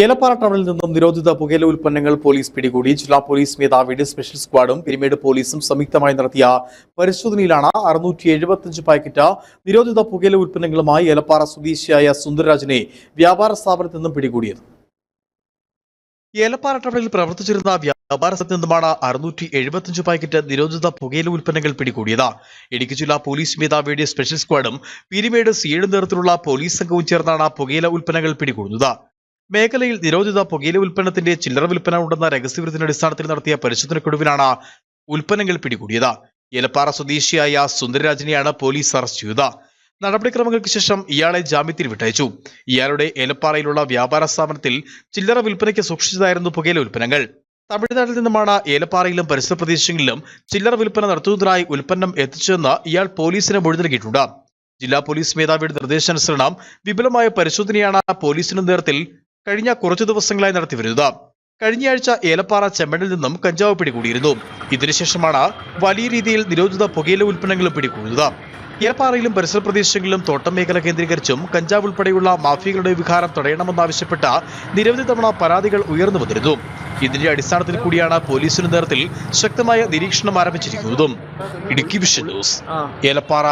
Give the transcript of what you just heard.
ഏലപ്പാറ ടൗണിൽ നിന്നും നിരോധിത പുകയില ഉൽപ്പന്നങ്ങൾ പോലീസ് പിടികൂടി. ജില്ലാ പോലീസ് മേധാവിയുടെ സ്പെഷ്യൽ സ്ക്വാഡും പിരിമേട് പോലീസും സംയുക്തമായി നടത്തിയ പരിശോധനയിലാണ് അറുന്നൂറ്റി എഴുപത്തിയഞ്ച് പാക്കറ്റ് നിരോധിത പുകയില ഉൽപ്പന്നങ്ങളുമായി ഏലപ്പാറ സ്വദേശിയായ സുന്ദരരാജനെ വ്യാപാര സ്ഥാപനത്തിൽ നിന്നും പിടികൂടിയത്. ഏലപ്പാറ ടൗണിൽ പ്രവർത്തിച്ചിരുന്ന വ്യാപാര സ്ഥലത്ത് നിന്നുമാണ് അറുന്നൂറ്റി എഴുപത്തിയഞ്ച് പാക്കറ്റ് നിരോധിത പുകയില ഉൽപ്പന്നങ്ങൾ പിടികൂടിയത്. ഇടുക്കി ജില്ലാ പോലീസ് മേധാവിയുടെ സ്പെഷ്യൽ സ്ക്വാഡും പിരിമേട് സിയുടെ നേതൃത്വത്തിലുള്ള പോലീസ് സംഘവും ചേർന്നാണ് പുകയില ഉൽപ്പന്നങ്ങൾ പിടികൂടുന്നത്. മേഖലയിൽ നിരോധിത പുകയില ഉൽപ്പന്നത്തിന്റെ ചില്ലറ വിൽപ്പന ഉണ്ടെന്ന രഹസ്യവിരുദ്ധത്തിന്റെ അടിസ്ഥാനത്തിൽ നടത്തിയ പരിശോധനയ്ക്കൊടുവിലാണ് ഉൽപ്പന്നങ്ങൾ പിടികൂടിയത്. ഏലപ്പാറ സ്വദേശിയായ സുന്ദരരാജനെയാണ് പോലീസ് അറസ്റ്റ് ചെയ്തത്. നടപടിക്രമങ്ങൾക്ക് ശേഷം ഇയാളെ ജാമ്യത്തിൽ വിട്ടയച്ചു. ഇയാളുടെ ഏലപ്പാറയിലുള്ള വ്യാപാര സ്ഥാപനത്തിൽ ചില്ലറ വിൽപ്പനയ്ക്ക് സൂക്ഷിച്ചതായിരുന്നു പുകയില ഉൽപ്പന്നങ്ങൾ. തമിഴ്നാട്ടിൽ നിന്നുമാണ് ഏലപ്പാറയിലും പരിസര പ്രദേശങ്ങളിലും ചില്ലറ വിൽപ്പന നടത്തുന്നതിനായി ഉൽപ്പന്നം എത്തിച്ചതെന്ന് ഇയാൾ പോലീസിന് മൊഴി നൽകിയിട്ടുണ്ട്. ജില്ലാ പോലീസ് മേധാവിയുടെ നിർദ്ദേശാനുസരണം വിപുലമായ പരിശോധനയാണ് പോലീസിന്റെ നേതൃത്വത്തിൽ കഴിഞ്ഞ കുറച്ചു ദിവസങ്ങളായി നടത്തിവരുന്നത് കഴിഞ്ഞയാഴ്ച ഏലപ്പാറ ചെമ്മണിൽ നിന്നും കഞ്ചാവ് പിടികൂടിയിരുന്നു. ഇതിനുശേഷമാണ് വലിയ രീതിയിൽ നിരോധിത പുകയില ഉൽപ്പന്നങ്ങളും പിടികൂടുന്നത് ഏലപ്പാറയിലും പരിസര പ്രദേശങ്ങളിലും തോട്ടം മേഖല കേന്ദ്രീകരിച്ചും കഞ്ചാവ് ഉൾപ്പെടെയുള്ള മാഫിയകളുടെ വിഹാരം തടയണമെന്നാവശ്യപ്പെട്ട നിരവധി തവണ പരാതികൾ ഉയർന്നു വന്നിരുന്നു. ഇതിന്റെ അടിസ്ഥാനത്തിൽ കൂടിയാണ് പോലീസിന്റെ നേതൃത്വത്തിൽ ശക്തമായ നിരീക്ഷണം ആരംഭിച്ചിരിക്കുന്നതും. Idukki vision news. ഏലപ്പാറ.